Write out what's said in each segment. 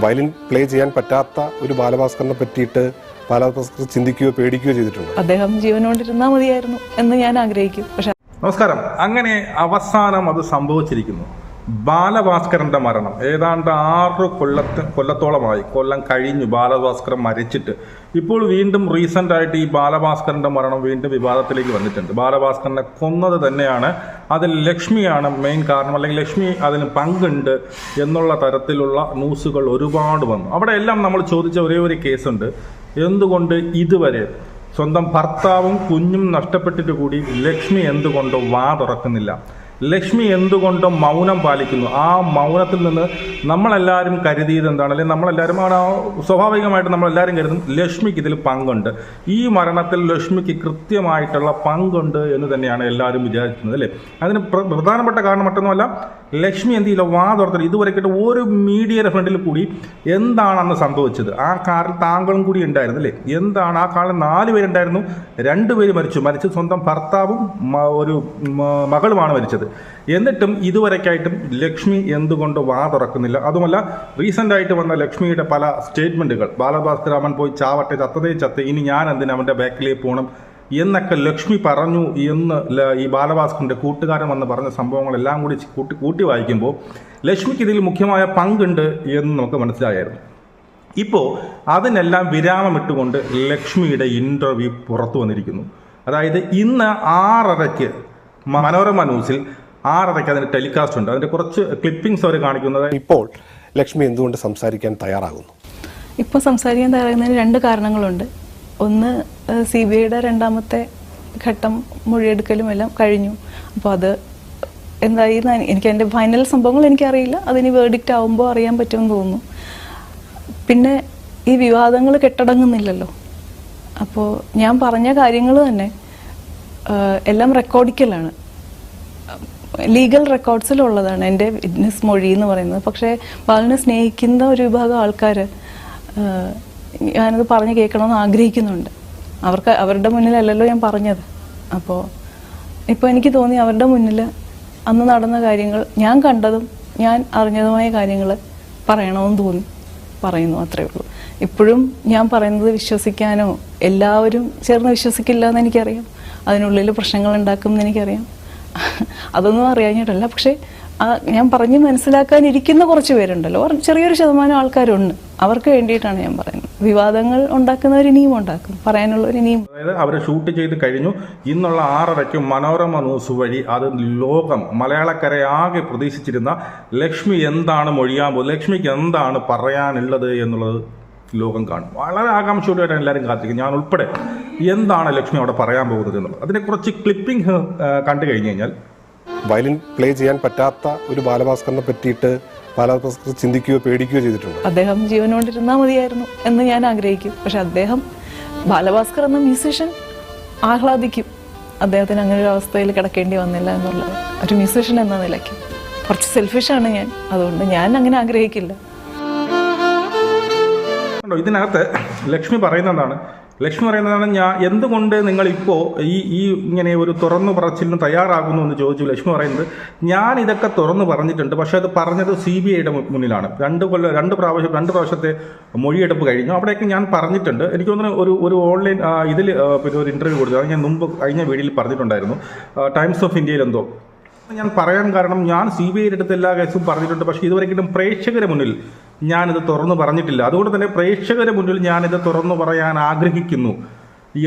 Violin play ചെയ്യാൻ പറ്റാത്ത ഒരു ബാലഭാസ്കറിനെ പറ്റിയിട്ട് ബാലഭാസ്കർ ചിന്തിക്കുകയോ പേടിക്കുകയോ ചെയ്തിട്ടുണ്ട്? അദ്ദേഹം ജീവനോണ്ടിരുന്നാൽ മതിയായിരുന്നു എന്ന് ഞാൻ ആഗ്രഹിക്കും. പക്ഷെ നമസ്കാരം. അങ്ങനെ അവസാനം അത് സംഭവിച്ചിരിക്കുന്നു. ബാലഭാസ്കരന്റെ മരണം. ഏതാണ്ട് ആറ് കൊല്ലത്ത് കൊല്ലത്തോളമായി. കൊല്ലം കഴിഞ്ഞു ബാലഭാസ്കരൻ മരിച്ചിട്ട്. ഇപ്പോൾ വീണ്ടും റീസെന്റായിട്ട് ഈ ബാലഭാസ്കരന്റെ മരണം വീണ്ടും വിവാദത്തിലേക്ക് വന്നിട്ടുണ്ട്. ബാലഭാസ്കരനെ കൊന്നത് തന്നെയാണ് അതിൽ ലക്ഷ്മിയാണ് മെയിൻ കാരണം. അല്ലെങ്കിൽ ലക്ഷ്മി അതിന് പങ്കുണ്ട് എന്നുള്ള തരത്തിലുള്ള ന്യൂസുകൾ ഒരുപാട് വന്നു. അവിടെ എല്ലാം നമ്മൾ ചോദിച്ച ഒരേ ഒരു കേസുണ്ട് എന്തുകൊണ്ട് ഇതുവരെ സ്വന്തം ഭർത്താവും കുഞ്ഞും നഷ്ടപ്പെട്ടിട്ട് കൂടി ലക്ഷ്മി എന്തുകൊണ്ട് വാ തുറക്കുന്നില്ല? ലക്ഷ്മി എന്തുകൊണ്ട് മൗനം പാലിക്കുന്നു? ആ മൗനത്തിൽ നിന്ന് നമ്മളെല്ലാവരും കരുതിയത് എന്താണ്? അല്ലെങ്കിൽ നമ്മളെല്ലാവരും ആണ് സ്വാഭാവികമായിട്ട് നമ്മളെല്ലാവരും കരുതും ലക്ഷ്മിക്ക് ഇതിൽ പങ്കുണ്ട്. ഈ മരണത്തിൽ ലക്ഷ്മിക്ക് കൃത്യമായിട്ടുള്ള പങ്കുണ്ട് എന്ന് തന്നെയാണ് എല്ലാവരും വിചാരിക്കുന്നത് അല്ലേ? അതിന് പ്ര- പ്രധാനപ്പെട്ട കാരണം മറ്റൊന്നുമല്ല ലക്ഷ്മി എന്ത് ചെയ്യില്ല വാ തുറത്തില്ല കേട്ട് ഒരു മീഡിയയുടെ ഫ്രണ്ടിൽ കൂടി എന്താണ് അന്ന് സംഭവിച്ചത്? ആ കാറിൽ താങ്കളും കൂടി ഉണ്ടായിരുന്നു അല്ലേ? എന്താണ് ആ കാറിൽ നാല് പേരുണ്ടായിരുന്നു? രണ്ടുപേര് മരിച്ചു. മരിച്ചു സ്വന്തം ഭർത്താവും ഒരു മകളുമാണ് മരിച്ചത്. എന്നിട്ടും ഇതുവരെക്കായിട്ടും ലക്ഷ്മി എന്തുകൊണ്ട് വാ തുറക്കുന്നില്ല? അതുമല്ല റീസെന്റ് ആയിട്ട് വന്ന ലക്ഷ്മിയുടെ പല സ്റ്റേറ്റ്മെന്റുകൾ. ബാലഭാസ്കരാമൻ പോയി ചാവട്ടെ ചത്തതേ ചത്ത് ഇനി ഞാൻ എന്തിനാ അവന്റെ ബാക്കിലേക്ക് പോകണം എന്നൊക്കെ ലക്ഷ്മി പറഞ്ഞു എന്ന് ഈ ബാലഭാസ്കറിന്റെ കൂട്ടുകാരൻ വന്ന് പറഞ്ഞ സംഭവങ്ങളെല്ലാം കൂടി കൂട്ടി കൂട്ടി വായിക്കുമ്പോൾ ലക്ഷ്മിക്ക് ഇതിൽ മുഖ്യമായ പങ്കുണ്ട് എന്ന് നമുക്ക് മനസ്സിലായായിരുന്നു. ഇപ്പോൾ അതിനെല്ലാം വിരാമമിട്ടുകൊണ്ട് ലക്ഷ്മിയുടെ ഇന്റർവ്യൂ പുറത്തു വന്നിരിക്കുന്നു. അതായത് ഇന്ന് ആറരയ്ക്ക് മനോരമ ന്യൂസിൽ ആറരയ്ക്ക് അതിന്റെ ടെലികാസ്റ്റ് ഉണ്ട്. അതിന്റെ കുറച്ച് ക്ലിപ്പിംഗ്സ് അവർ കാണിക്കുന്നത്. ഇപ്പോൾ ലക്ഷ്മി എന്തുകൊണ്ട് സംസാരിക്കാൻ തയ്യാറാകുന്നു? ഇപ്പോൾ സംസാരിക്കാൻ തയ്യാറാകുന്നതിന് രണ്ട് കാരണങ്ങളുണ്ട്. ഒന്ന് സി ബി ഐയുടെ രണ്ടാമത്തെ ഘട്ടം മൊഴിയെടുക്കലും എല്ലാം കഴിഞ്ഞു. അപ്പോൾ അത് എന്തായി എനിക്ക് അതിന്റെ ഫൈനൽ സംഭവങ്ങൾ എനിക്കറിയില്ല. അതിന് വേർഡിക്റ്റ് ആവുമ്പോൾ അറിയാൻ പറ്റുമെന്ന് തോന്നുന്നു. പിന്നെ ഈ വിവാദങ്ങൾ കെട്ടടങ്ങുന്നില്ലല്ലോ. അപ്പോൾ ഞാൻ പറഞ്ഞ കാര്യങ്ങൾ തന്നെ എല്ലാം റെക്കോർഡിക്കലാണ്. ലീഗൽ റെക്കോർഡ്സിലുള്ളതാണ് എന്റെ വിറ്റ്നസ് മൊഴി എന്ന് പറയുന്നത്. പക്ഷേ ബാലിനെ സ്നേഹിക്കുന്ന ഒരു വിഭാഗം ആൾക്കാർ ഞാനത് പറഞ്ഞ് കേൾക്കണമെന്ന് ആഗ്രഹിക്കുന്നുണ്ട്. അവർക്ക് അവരുടെ മുന്നിലല്ലല്ലോ ഞാൻ പറഞ്ഞത്. അപ്പോൾ ഇപ്പോൾ എനിക്ക് തോന്നി അവരുടെ മുന്നിൽ അന്ന് നടന്ന കാര്യങ്ങൾ ഞാൻ കണ്ടതും ഞാൻ അറിഞ്ഞതുമായ കാര്യങ്ങൾ പറയണമെന്ന് തോന്നി. പറയുന്നു അത്രേ ഉള്ളൂ. ഇപ്പോഴും ഞാൻ പറയുന്നത് വിശ്വസിക്കാനോ എല്ലാവരും ചേർന്ന് വിശ്വസിക്കില്ല എന്ന് എനിക്കറിയാം. അതിനുള്ളിൽ പ്രശ്നങ്ങൾ ഉണ്ടാക്കും എന്ന് എനിക്കറിയാം. അതൊന്നും അറിയാഞ്ഞിട്ടല്ല. പക്ഷേ ഞാൻ പറഞ്ഞ് മനസ്സിലാക്കാനിരിക്കുന്ന കുറച്ച് പേരുണ്ടല്ലോ. ചെറിയൊരു ശതമാനം ആൾക്കാരുണ്ട്. അവർക്ക് വേണ്ടിയിട്ടാണ് ഞാൻ പറയുന്നത്. വിവാദങ്ങൾ ഉണ്ടാക്കുന്നവർ ഇനിയും ഉണ്ടാക്കും. പറയാനുള്ളവർ ഇനിയും അതായത് അവർ ഷൂട്ട് ചെയ്ത് കഴിഞ്ഞു. ഇന്നുള്ള ആറരയ്ക്ക് മനോരമ ന്യൂസ് വഴി അത് ലോകം മലയാളക്കരെ ആകെ പ്രതീക്ഷിച്ചിരുന്ന ലക്ഷ്മി എന്താണ് മൊഴിയാൻ പോകുന്നത്? ലക്ഷ്മിക്ക് എന്താണ് പറയാനുള്ളത് എന്നുള്ളത് ലോകം കാണും. വളരെ ആകാംക്ഷയോടെ എല്ലാവരും കാത്തിരിക്കും ഞാൻ ഉൾപ്പെടെ എന്താണ് ലക്ഷ്മി അവിടെ പറയാൻ പോകുന്നത് എന്നുള്ളത് അതിനെ കുറച്ച് ക്ലിപ്പിംഗ് കണ്ടു കഴിഞ്ഞു കഴിഞ്ഞാൽ. വയലിൻ പ്ലേ ചെയ്യാൻ പറ്റാത്ത ഒരു ബാലഭാസ്കറിനെ പറ്റിയിട്ട് ബാലഭാസ്കർ ചിന്തിക്കുകയോ പേടിക്കുകയോ ചെയ്തിട്ടുണ്ട്. അദ്ദേഹം ജീവനോണ്ടിരുന്നാൽ മതിയായിരുന്നു എന്ന് ഞാൻ ആഗ്രഹിക്കും. പക്ഷെ അദ്ദേഹം ബാലഭാസ്കർ എന്ന മ്യൂസീഷ്യൻ ആഹ്ലാദിക്കും. അദ്ദേഹത്തിന് അങ്ങനെ ഒരു അവസ്ഥയിൽ കിടക്കേണ്ടി വന്നില്ല എന്നുള്ളത്. ഒരു മ്യൂസീഷ്യൻ എന്ന നിലയ്ക്ക്. കുറച്ച് സെൽഫിഷാണ് ഞാൻ. അതുകൊണ്ട് ഞാൻ അങ്ങനെ ആഗ്രഹിക്കില്ല. ഇതിനകത്ത് ലക്ഷ്മി പറയുന്നതാണ് ലക്ഷ്മി പറയുന്നതാണ് ഞാൻ എന്തുകൊണ്ട് നിങ്ങൾ ഇപ്പോൾ ഈ ഈ ഇങ്ങനെ ഒരു തുറന്നു പറച്ചിലിന് തയ്യാറാകുന്നു എന്ന് ചോദിച്ചു ലക്ഷ്മി പറയുന്നത് ഞാൻ ഇതൊക്കെ തുറന്നു പറഞ്ഞിട്ടുണ്ട് പക്ഷേ അത് പറഞ്ഞത് സി ബി ഐയുടെ മുന്നിലാണ്. രണ്ട് കൊല്ലം രണ്ട് പ്രാവശ്യം രണ്ട് പ്രാവശ്യത്തെ മൊഴിയെടുപ്പ് കഴിഞ്ഞു. അവിടെയൊക്കെ ഞാൻ പറഞ്ഞിട്ടുണ്ട്. എനിക്ക് തോന്നുന്നു ഒരു ഒരു ഓൺലൈൻ ഇതിൽ പിന്നെ ഒരു ഇന്റർവ്യൂ കൊടുത്തു. അത് ഞാൻ മുമ്പ് കഴിഞ്ഞ വീഡിയോയിൽ പറഞ്ഞിട്ടുണ്ടായിരുന്നു. ടൈംസ് ഓഫ് ഇന്ത്യയിൽ എന്തോ. ഞാൻ പറയാൻ കാരണം ഞാൻ സി ബി ഐയുടെ അടുത്ത് എല്ലാ കേസും പറഞ്ഞിട്ടുണ്ട്. പക്ഷേ ഇതുവരെക്കിട്ടും പ്രേക്ഷകരെ മുന്നിൽ ഞാനിത് തുറന്നു പറഞ്ഞിട്ടില്ല. അതുകൊണ്ട് തന്നെ പ്രേക്ഷകരുടെ മുന്നിൽ ഞാനിത് തുറന്നു പറയാൻ ആഗ്രഹിക്കുന്നു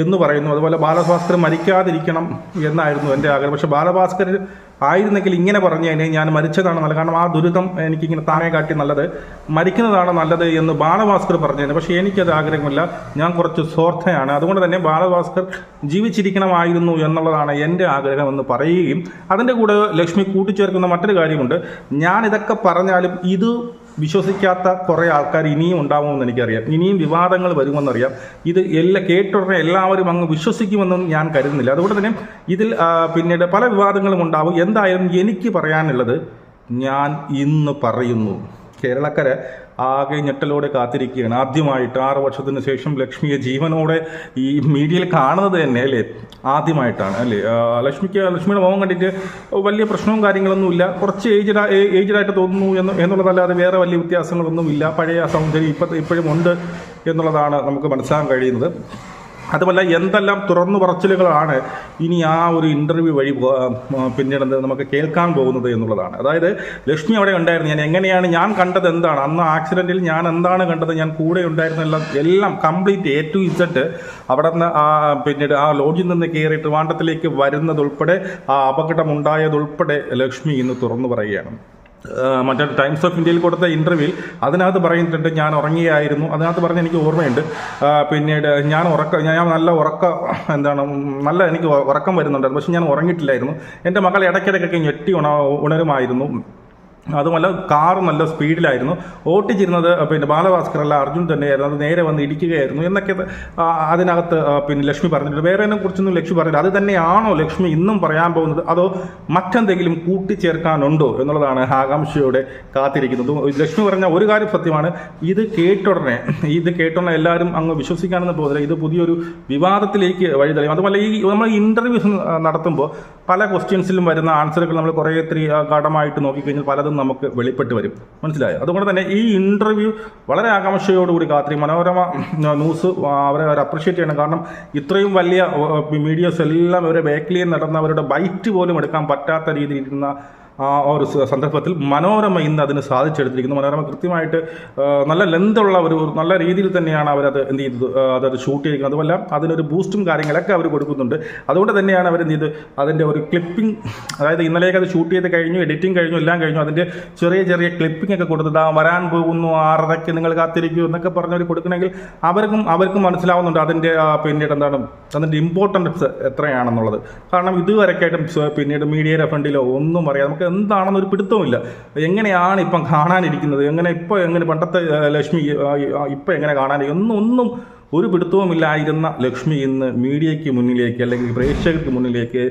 എന്ന് പറയുന്നു. അതുപോലെ ബാലഭാസ്കർ മരിക്കാതിരിക്കണം എന്നായിരുന്നു എന്റെ ആഗ്രഹം. പക്ഷേ ബാലഭാസ്കർ ആയിരുന്നെങ്കിൽ ഇങ്ങനെ പറഞ്ഞു കഴിഞ്ഞാൽ ഞാൻ മരിച്ചതാണ് നല്ലത്. കാരണം ആ ദുരിതം എനിക്കിങ്ങനെ താങ്ങേ കാട്ടി നല്ലത് മരിക്കുന്നതാണ് നല്ലത് എന്ന് ബാലഭാസ്കർ പറഞ്ഞു പക്ഷേ എനിക്കത് ആഗ്രഹമില്ല. ഞാൻ കുറച്ച് സ്വാർത്ഥയാണ്. അതുകൊണ്ട് തന്നെ ബാലഭാസ്കർ ജീവിച്ചിരിക്കണമായിരുന്നു എന്നുള്ളതാണ് എന്റെ ആഗ്രഹം എന്ന് പറയുകയും അതിന്റെ കൂടെ ലക്ഷ്മി കൂട്ടിച്ചേർക്കുന്ന മറ്റൊരു കാര്യമുണ്ട്. ഞാൻ ഇതൊക്കെ പറഞ്ഞാലും ഇത് വിശ്വസിക്കാത്ത കുറേ ആൾക്കാർ ഇനിയും ഉണ്ടാവുമെന്ന് എനിക്കറിയാം. ഇനിയും വിവാദങ്ങൾ വരുമെന്നറിയാം. ഇത് എല്ലാ കേട്ടുടനെ എല്ലാവരും അങ്ങ് വിശ്വസിക്കുമെന്നും ഞാൻ കരുതുന്നില്ല. അതുകൊണ്ട് തന്നെ ഇതിൽ പിന്നീട് പല വിവാദങ്ങളും ഉണ്ടാവും. എന്തായാലും എനിക്ക് പറയാനുള്ളത് ഞാൻ ഇന്ന് പറയുന്നു. കേരളക്കര ആകെ ഞെട്ടലോടെ കാത്തിരിക്കുകയാണ്. ആദ്യമായിട്ട് ആറ് വർഷത്തിന് ശേഷം ലക്ഷ്മിയെ ജീവനോടെ ഈ മീഡിയയിൽ കാണുന്നത് തന്നെ അല്ലേ? ആദ്യമായിട്ടാണ് അല്ലേ? ലക്ഷ്മിക്ക് ലക്ഷ്മിയുടെ മുഖം കണ്ടിട്ട് വലിയ പ്രശ്നവും കാര്യങ്ങളൊന്നുമില്ല. കുറച്ച് ഏജ്ഡ് ഏജ്ഡായിട്ട് തോന്നുന്നു എന്ന് എന്നുള്ളതല്ലാതെ വേറെ വലിയ വ്യത്യാസങ്ങളൊന്നും ഇല്ല പഴയ സൗന്ദര്യം ഇപ്പം ഇപ്പോഴും ഉണ്ട് എന്നുള്ളതാണ് നമുക്ക് മനസ്സിലാക്കാൻ കഴിയുന്നത്. അതുമല്ല എന്തെല്ലാം തുറന്നു പറച്ചിലുകളാണ് ഇനി ആ ഒരു ഇന്റർവ്യൂ വഴി പിന്നീട് നമുക്ക് കേൾക്കാൻ പോകുന്നത് എന്നുള്ളതാണ്. അതായത് ലക്ഷ്മി അവിടെ ഉണ്ടായിരുന്നു. ഞാൻ എങ്ങനെയാണ് ഞാൻ കണ്ടത് എന്താണ്? അന്ന് ആക്സിഡന്റിൽ ഞാൻ എന്താണ് കണ്ടത്? ഞാൻ കൂടെ ഉണ്ടായിരുന്ന. എല്ലാം എല്ലാം കംപ്ലീറ്റ് എ ടു ഇസഡ് അവിടെ നിന്ന് ആ പിന്നീട് ആ ലോഡ്ജിൽ നിന്ന് കയറി ട്രിവാണ്ടത്തിലേക്ക് വരുന്നതുൾപ്പെടെ ആ അപകടം ഉണ്ടായതുൾപ്പെടെ ലക്ഷ്മി ഇന്ന് തുറന്നു പറയുകയാണ്. മറ്റേ ടൈംസ് ഓഫ് ഇന്ത്യയിൽ കൊടുത്ത ഇന്റർവ്യൂവിൽ അതിനകത്ത് പറയുന്നുണ്ട് ഞാൻ ഉറങ്ങിയായിരുന്നു. അതിനകത്ത് പറഞ്ഞ എനിക്ക് ഓർമ്മയുണ്ട്. പിന്നീട് ഞാൻ ഉറക്ക ഞാൻ നല്ല ഉറക്ക എന്താണ് നല്ല എനിക്ക് ഉറക്കം വരുന്നുണ്ടായിരുന്നു. പക്ഷെ ഞാൻ ഉറങ്ങിയിട്ടില്ലായിരുന്നു. എന്റെ മകൾ ഇടയ്ക്കിടയ്ക്കൊക്കെ ഞെട്ടി ഉണ ഉണരുമായിരുന്നു. അതുമല്ല കാർ നല്ല സ്പീഡിലായിരുന്നു. ഓട്ടിച്ചിരുന്നത് പിന്നെ ബാലഭാസ്കർ അല്ല അർജുൻ തന്നെയായിരുന്നു. അത് നേരെ വന്ന് ഇടിക്കുകയായിരുന്നു എന്നൊക്കെ അതിനകത്ത് പിന്നെ ലക്ഷ്മി പറഞ്ഞിട്ടുണ്ട്. വേറെ കുറിച്ചൊന്നും ലക്ഷ്മി പറഞ്ഞില്ല. അത് തന്നെയാണോ ലക്ഷ്മി ഇന്നും പറയാൻ പോകുന്നത്? അതോ മറ്റെന്തെങ്കിലും കൂട്ടിച്ചേർക്കാനുണ്ടോ എന്നുള്ളതാണ് ആകാംക്ഷയോടെ കാത്തിരിക്കുന്നത്. ലക്ഷ്മി പറഞ്ഞ ഒരു കാര്യം സത്യമാണ്. ഇത് കേട്ടുടനെ ഇത് കേട്ടുടനെ എല്ലാവരും അങ്ങ് വിശ്വസിക്കാനൊന്നും പോകുന്നില്ല. ഇത് പുതിയൊരു വിവാദത്തിലേക്ക് വഴിതെളിയും. അതുപോലെ ഈ നമ്മൾ ഇന്റർവ്യൂസ് നടത്തുമ്പോൾ പല ക്വസ്റ്റ്യൻസിലും വരുന്ന ആൻസറുകൾ നമ്മൾ കുറേ ഒത്തിരി ആ, ഗാഢമായിട്ട് നോക്കിക്കഴിഞ്ഞാൽ പലതും നമുക്ക് വെളിപ്പെട്ട് വരും. മനസ്സിലായോ? അതുകൊണ്ട് തന്നെ ഈ ഇന്റർവ്യൂ വളരെ ആകാംക്ഷയോടുകൂടി കാത്തിരി മനോരമ ന്യൂസ് അവരെ അവർ അപ്രിഷ്യേറ്റ് ചെയ്യണം. കാരണം ഇത്രയും വലിയ മീഡിയസ് എല്ലാം അവരെ ബാക്കിൽ നടന്ന അവരുടെ ബൈറ്റ് പോലും എടുക്കാൻ പറ്റാത്ത രീതിയിൽ ഇരുന്ന ആ ഒരു സ- സന്ദർഭത്തിൽ മനോരമ ഇന്ന് അതിന് സാധിച്ചെടുത്തിരിക്കുന്നു. മനോരമ കൃത്യമായിട്ട് നല്ല ലെന്തുള്ള ഒരു ഒരു നല്ല രീതിയിൽ തന്നെയാണ് അവരത് എന്ത് ചെയ്തത് ആ, അതത് ഷൂട്ട് ചെയ്തിരിക്കുന്നത്. അതുമല്ല അതിനൊരു ബൂസ്റ്റും കാര്യങ്ങളൊക്കെ അവർ കൊടുക്കുന്നുണ്ട്. അതുകൊണ്ട് തന്നെയാണ് അവർ എന്ത് ചെയ്ത് അതിന്റെ ഒരു ക്ലിപ്പിംഗ് അതായത് ഇന്നലേക്ക് അത് ഷൂട്ട് ചെയ്ത് കഴിഞ്ഞു എഡിറ്റിംഗ് കഴിഞ്ഞു എല്ലാം കഴിഞ്ഞു അതിന്റെ ചെറിയ ചെറിയ ക്ലിപ്പിംഗ് ഒക്കെ കൊടുത്തത് ആ വരാൻ പോകുന്നു ആറരയ്ക്ക് നിങ്ങൾ കാത്തിരിക്കൂ എന്നൊക്കെ പറഞ്ഞവർ കൊടുക്കണമെങ്കിൽ അവർക്കും അവർക്കും മനസ്സിലാവുന്നുണ്ട് അതിന്റെ ആ, പിന്നീട് എന്താണ് അതിന്റെ ഇമ്പോർട്ടൻസ് എത്രയാണെന്നുള്ളത്. കാരണം ഇതുവരെക്കായിട്ടും പിന്നീട് മീഡിയയുടെ ഫ്രണ്ടിലോ ഒന്നും അറിയാം നമുക്ക് എന്താണെന്ന് ഒരു പിടുത്തവുമില്ല. എങ്ങനെയാണ് ഇപ്പം കാണാനിരിക്കുന്നത്? എങ്ങനെ ഇപ്പോൾ എങ്ങനെ പണ്ടത്തെ ലക്ഷ്മി ഇപ്പം എങ്ങനെ കാണാനിരിക്കും ഒന്നും ഒന്നും ഒരു പിടുത്തവുമില്ലായിരുന്ന ലക്ഷ്മി ഇന്ന് മീഡിയയ്ക്ക് മുന്നിലേക്ക് അല്ലെങ്കിൽ പ്രേക്ഷകർക്ക് മുന്നിലേക്ക്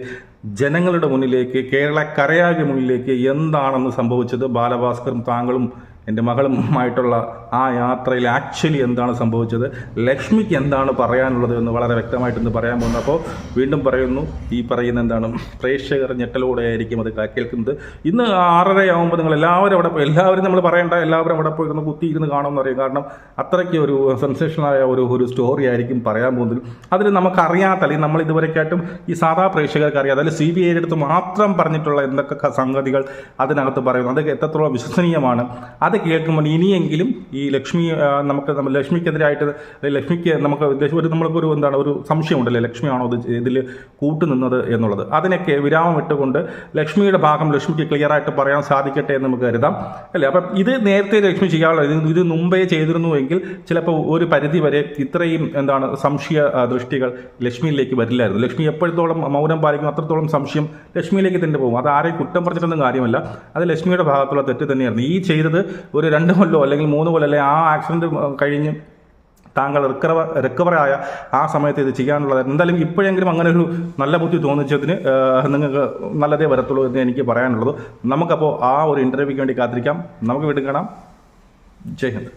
ജനങ്ങളുടെ മുന്നിലേക്ക് കേരളക്കരയാകെ മുന്നിലേക്ക് എന്താണെന്ന് സംഭവിച്ചത്? ബാലഭാസ്കറും താങ്കളും എന്റെ മകളുമായിട്ടുള്ള ആ യാത്രയിൽ ആക്ച്വലി എന്താണ് സംഭവിച്ചത്? ലക്ഷ്മിക്ക് എന്താണ് പറയാനുള്ളത് എന്ന് വളരെ വ്യക്തമായിട്ട് ഇന്ന് പറയാൻ പോകുന്നു. അപ്പോൾ വീണ്ടും പറയുന്നു ഈ പറയുന്ന എന്താണ് പ്രേക്ഷകർ ഞെട്ടലോടെ ആയിരിക്കും അത് കേൾക്കുന്നത്. ഇന്ന് ആറരയാകുമ്പോൾ നിങ്ങൾ എല്ലാവരും അവിടെ എല്ലാവരും നമ്മൾ പറയേണ്ട എല്ലാവരും അവിടെ പോയി ഇരുന്ന് കുത്തിയിരുന്ന് കാണുമെന്ന് അറിയാം കാരണം അത്രയ്ക്ക് ഒരു സെൻസേഷനായ ഒരു ഒരു സ്റ്റോറി ആയിരിക്കും പറയാൻ പോകുന്നത് അതിൽ നമുക്കറിയാത്ത അല്ലെങ്കിൽ നമ്മൾ ഇതുവരെക്കായിട്ടും ഈ സാധാ പ്രേക്ഷകർക്ക് അറിയാതെ അല്ലെങ്കിൽ സി ബി ഐയുടെ അടുത്ത് മാത്രം പറഞ്ഞിട്ടുള്ള എന്തൊക്കെ സംഗതികൾ അതിനകത്ത് പറയുന്നു. അതൊക്കെ എത്രത്തോളം വിശ്വസനീയമാണ്. അത് കേൾക്കുമ്പോൾ ഇനിയെങ്കിലും ഈ ലക്ഷ്മി ആ, നമുക്ക് ലക്ഷ്മിക്കെതിരായിട്ട് ലക്ഷ്മിക്ക് നമുക്ക് ലക്ഷ്മി- ഒരു നമ്മൾക്കൊരു എന്താണ് ഒരു സംശയമുണ്ടല്ലേ ലക്ഷ്മിയാണോ ഇത് ഇതിൽ കൂട്ടുനിന്നത് എന്നുള്ളത്. അതിനൊക്കെ വിരാമം ഇട്ടുകൊണ്ട് ലക്ഷ്മിയുടെ ഭാഗം ലക്ഷ്മിക്ക് ക്ലിയർ ആയിട്ട് പറയാൻ സാധിക്കട്ടെ എന്ന് നമുക്ക് കരുതാം. അല്ലേ അപ്പം ഇത് നേരത്തെ ലക്ഷ്മി ചെയ്യാനുള്ള ഇത് മുമ്പേ ചെയ്തിരുന്നുവെങ്കിൽ ചിലപ്പോൾ ഒരു പരിധി വരെ ഇത്രയും എന്താണ് സംശയ ദൃഷ്ടികൾ ലക്ഷ്മിയിലേക്ക് വരില്ലായിരുന്നു. ലക്ഷ്മി എപ്പോഴത്തോളം മൗനം പാലിക്കും അത്രത്തോളം സംശയം ലക്ഷ്മിയിലേക്ക് തന്നെ പോകും. അത് ആരെയും കുറ്റം പറഞ്ഞിട്ടൊന്നും കാര്യമല്ല. അത് ലക്ഷ്മിയുടെ ഭാഗത്തുള്ള തെറ്റ് തന്നെയായിരുന്നു. ഈ ചെയ്തത് ഒരു രണ്ട് കൊല്ലോ അല്ലെങ്കിൽ മൂന്ന് കൊല്ലം അല്ലെങ്കിൽ ആ ആക്സിഡന്റ് കഴിഞ്ഞ് താങ്കൾ റിക്കവർ റിക്കവറായ ആ സമയത്ത് ഇത് ചെയ്യാനുള്ളത്. എന്തായാലും ഇപ്പോഴെങ്കിലും അങ്ങനെ ഒരു നല്ല ബുദ്ധി തോന്നിച്ചതിന് നിങ്ങൾക്ക് നല്ലതേ വരത്തുള്ളൂ എന്ന് എനിക്ക് പറയാനുള്ളത്. നമുക്കപ്പോൾ ആ ഒരു ഇന്റർവ്യൂക്ക് വേണ്ടി കാത്തിരിക്കാം. നമുക്ക് വീണ്ടും കാണാം. ജയ് ഹിന്ദ്.